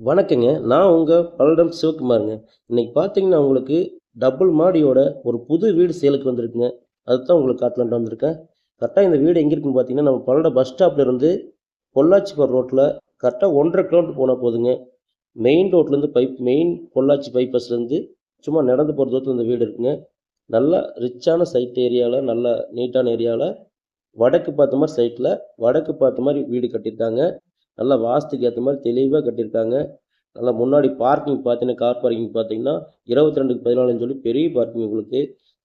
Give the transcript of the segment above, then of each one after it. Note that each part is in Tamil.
வணக்கங்க. நான் உங்கள் பல்லடம் சிவகுமாருங்க. இன்றைக்கி பார்த்தீங்கன்னா, உங்களுக்கு டபுள் மாடியோட ஒரு புது வீடு சேலுக்கு வந்திருக்குங்க. அதுதான் உங்களுக்கு காட்டலான்ட்டு வந்திருக்கேன். கரெக்டாக இந்த வீடு எங்கே இருக்குன்னு பார்த்தீங்கன்னா, நம்ம பல்லடம் பஸ் ஸ்டாப்லேருந்து இருந்து ரோட்டில் கரெக்டாக ஒன்றரை கரெக்ட்டா 1 1/2 கிலோமீட்டர் போனா போதுங்க. மெயின் ரோட்லேருந்து பைப் மெயின் பொள்ளாச்சி பைபஸ்லேருந்து சும்மா நடந்து போகிற தூரத்தில் இந்த வீடு இருக்குங்க. நல்லா ரிச்சான சைட் ஏரியாவில் நல்லா நீட்டான ஏரியாவில் வடக்கு பார்த்த மாதிரி சைட்டில் வடக்கு பார்த்த மாதிரி வீடு கட்டியிருக்காங்க. நல்லா வாஸ்துக்கு ஏற்ற மாதிரி தெளிவாக கட்டியிருக்காங்க. நல்லா முன்னாடி பார்க்கிங் பார்த்தீங்கன்னா, கார் பார்க்கிங் பார்த்தீங்கன்னா, 22க்கு 14ன்னு சொல்லி பெரிய பார்க்கிங் உங்களுக்கு.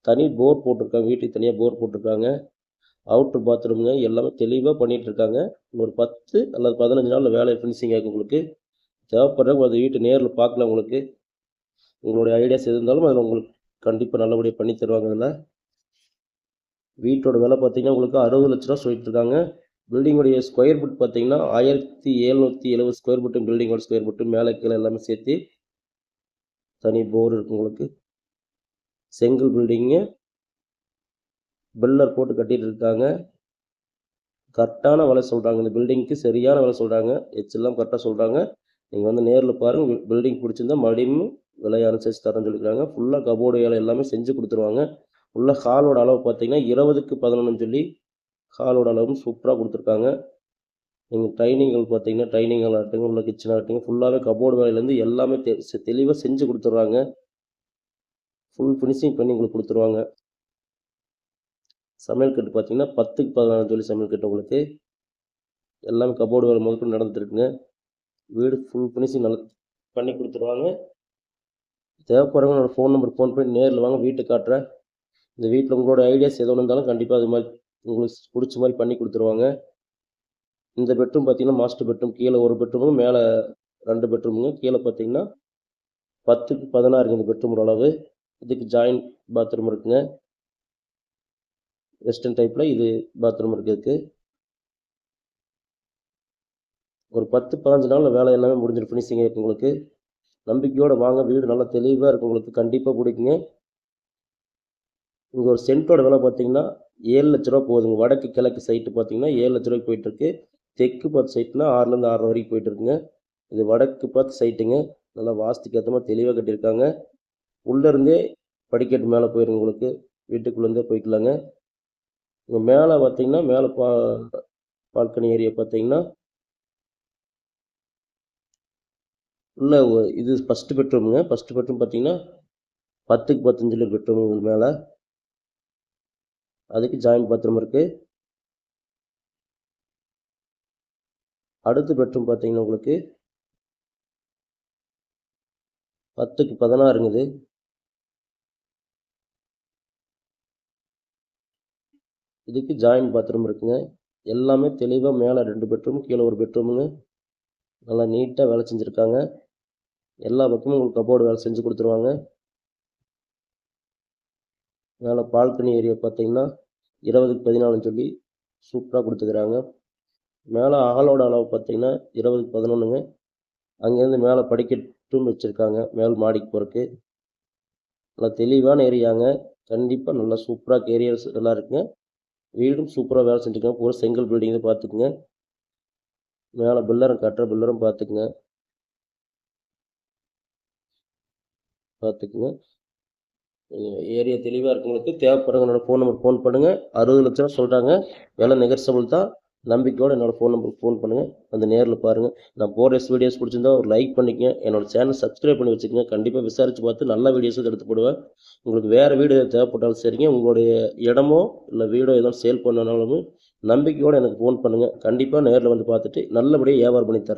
தனி போர் போட்டிருக்காங்க. வீட்டுக்கு தனியாக போர் போட்டிருக்காங்க. அவுட்ரு பாத்ரூம்ங்க எல்லாமே தெளிவாக பண்ணிகிட்ருக்காங்க ஒரு இன்னொரு 10 அல்லது பதினஞ்சு நாளில் வேலை ஃபினிஷிங் ஆகும் உங்களுக்கு. தேவைப்படுறவங்க அந்த வீட்டு நேரில் பார்க்கலாம் உங்களுக்கு. உங்களுடைய ஐடியாஸ் எது இருந்தாலும் அதில் உங்களுக்கு கண்டிப்பாக நல்லபடியாக பண்ணி தருவாங்க அதில் வீட்டோட விலை பார்த்தீங்கன்னா, உங்களுக்கு அறுபது லட்ச ரூபா சொல்லிட்டு இருக்காங்க. பில்டிங்குடைய ஸ்கொயர் ஃபுட் பார்த்தீங்கன்னா, 1770 ஸ்கொயர் ஃபுட்டும் பில்டிங்கோட ஸ்கொயர் ஃபுட்டும் மேலே கீழே எல்லாமே சேர்த்து. தனி போர் இருக்கு உங்களுக்கு. செங்கல் பில்டிங்கு. பில்லர் போட்டு கட்டிகிட்டு இருக்காங்க. கரெக்டான விலை சொல்கிறாங்க இந்த பில்டிங்க்கு சரியான விலை சொல்கிறாங்க எச்செல்லாம் கரெக்டாக சொல்கிறாங்க நீங்கள் வந்து நேரில் பாருங்கள் பில்டிங் பிடிச்சிருந்தா மறுபடியும் விலையை அனுசரித்து தரேன்னு சொல்லிக்கிறாங்க ஃபுல்லாக கபோர்டு வேலை எல்லாமே செஞ்சு கொடுத்துருவாங்க உள்ள ஹாலோட அளவு பார்த்தீங்கன்னா, 20க்கு 11ன்னு சொல்லி ஹாலோட அளவும் சூப்பராக கொடுத்துருக்காங்க. நீங்கள் டைனிங் பார்த்தீங்கன்னா, ட்ரைனிங் ஆகட்டும் உள்ள கிச்சன் ஆகட்டும் ஃபுல்லாவே கபோர்டு வேலையிலேருந்து எல்லாமே தெ தெளிவாக செஞ்சு கொடுத்துட்றாங்க. ஃபுல் ஃபினிஷிங் பண்ணி உங்களுக்கு கொடுத்துருவாங்க. சமையல் கட்டு பார்த்தீங்கன்னா, 10க்கு 16ன்னு சொல்லி சமையல் கட்டு உங்களுக்கு. எல்லாமே கபோர்டு வேலை முதல்ல நடந்துட்டுருக்குங்க வீடு ஃபுல் ஃபினிஷிங் நல்ல பண்ணி கொடுத்துருவாங்க. தேவைப்படுறவங்க என்னோடய ஃபோன் நம்பர் ஃபோன் பண்ணி நேரில் வாங்க வீட்டை காட்டுறேன். இந்த வீட்டில் உங்களோட ஐடியாஸ் எது இருந்தாலும் கண்டிப்பாக அது மாதிரி உங்களுக்கு பிடிச்ச மாதிரி பண்ணி கொடுத்துருவாங்க இந்த பெட்ரூம் பார்த்தீங்கன்னா, மாஸ்டர் பெட்ரூம். கீழே ஒரு பெட்ரூமுங்க, மேலே ரெண்டு பெட்ரூமுங்க. கீழே பார்த்தீங்கன்னா, 10க்கு 16ங்க இந்த பெட்ரூம் அளவு. இதுக்கு ஜாயிண்ட் பாத்ரூம் இருக்குங்க. வெஸ்டர்ன் டைப்பில் இது பாத்ரூம் இருக்குது ஒரு பத்து பதினஞ்சு நாளில் வேலை எல்லாமே முடிஞ்சிடும். ஃபினிஷிங் இருக்குது உங்களுக்கு. நம்பிக்கையோடு வாங்க. வீடு நல்லா தெளிவாக இருக்கும் உங்களுக்கு. கண்டிப்பாக பிடிக்குங்க இங்கே ஒரு சென்ட்டோட விலை பார்த்தீங்கன்னா, ஏழு லட்ச ரூபா போகுதுங்க. வடக்கு கிழக்கு சைட்டு பார்த்தீங்கன்னா, ரூ. 7,00,000 போயிட்டு போயிட்டுருக்கு தெற்கு பார்த்து சைட்னா 6லேருந்து 6.5 வரைக்கும் போயிட்டுருக்குங்க இது வடக்கு பார்த்து சைட்டுங்க. நல்லா வாஸ்துக்கு ஏத்த மாரி கட்டியிருக்காங்க. உள்ளேருந்தே படிக்கட்டு மேலே போயிருங்க உங்களுக்கு. வீட்டுக்குள்ளேருந்தே போய்க்கலாங்க. இங்கே மேலே பார்த்தீங்கன்னா, மேலே பா பால்கனி ஏரியா பார்த்தீங்கன்னா உள்ள இது ஃபஸ்ட்டு பெட்ரூமுங்க ஃபஸ்ட்டு பெட்ரூம் பார்த்தீங்கன்னா, 10க்கு 10ன்னு பெட்ரூம் உங்களுக்கு அதுக்கு ஜாயிண்ட் பாத்ரூம் இருக்குது அடுத்த பெட்ரூம் பார்த்தீங்கன்னா, உங்களுக்கு பத்துக்கு பதினாறுங்குது இதுக்கு ஜாயிண்ட் பாத்ரூம் இருக்குங்க. எல்லாமே தெளிவாக மேலே ரெண்டு பெட்ரூம், கீழே ஒரு பெட்ரூமுங்க. நல்லா நீட்டாக வேலை செஞ்சுருக்காங்க எல்லா பக்கமும் உங்களுக்கு கபோர்டு வேலை செஞ்சு கொடுத்துருவாங்க மேலே பால்கனி ஏரியா பார்த்தீங்கன்னா, 20க்கு 14ன்னு சொல்லி சூப்பராக கொடுத்துக்கிறாங்க மேலே ஆளோட அளவு பார்த்தீங்கன்னா, 20க்கு 11ங்க. அங்கேருந்து மேலே படிக்கட்டும் வச்சுருக்காங்க மேல் மாடிக்கு போகிறக்கு நல்லா தெளிவான ஏரியாங்க. கண்டிப்பாக நல்லா சூப்பராக ஏரியாஸ் நல்லா இருக்குங்க. வீடும் சூப்பராக வேலை செஞ்சுக்கோங்க பூரா செங்கல் பில்டிங்கில் பார்த்துக்குங்க. மேலே பில்லரும் கட்டுற பில்லரும் பார்த்துக்குங்க. பார்த்துக்குங்க. ஏரியா தெளிவாக இருக்கவங்களுக்கு தேவைப்படுறவங்க என்னோட ஃபோன் நம்பருக்கு ஃபோன் பண்ணுங்கள் அறுபது லட்ச ரூபா சொல்கிறாங்க விலை நெகர்சபிள் தான். நம்பிக்கையோட என்னோடய ஃபோன் நம்பருக்கு ஃபோன் பண்ணுங்கள் வந்து நேரில் பாருங்கள் நான் போடுற வீடியோஸ் பிடிச்சிருந்தா ஒரு லைக் பண்ணிக்கங்க. என்னோடய சேனல் சப்ஸ்கிரைப் பண்ணி வச்சுக்கங்க. கண்டிப்பாக விசாரித்து பார்த்து நல்ல வீடியோஸ் எடுத்து போடுவேன். உங்களுக்கு வேறு வீடு தேவைப்பட்டாலும் சரிங்க. உங்களுடைய இடமோ, இல்லை வீடோ எதுவும் சேல் பண்ணனாலும் நம்பிக்கையோடு எனக்கு ஃபோன் பண்ணுங்கள் கண்டிப்பாக நேரில் வந்து பார்த்துட்டு நல்லபடியாக வியாபாரம் பண்ணி தரேன்.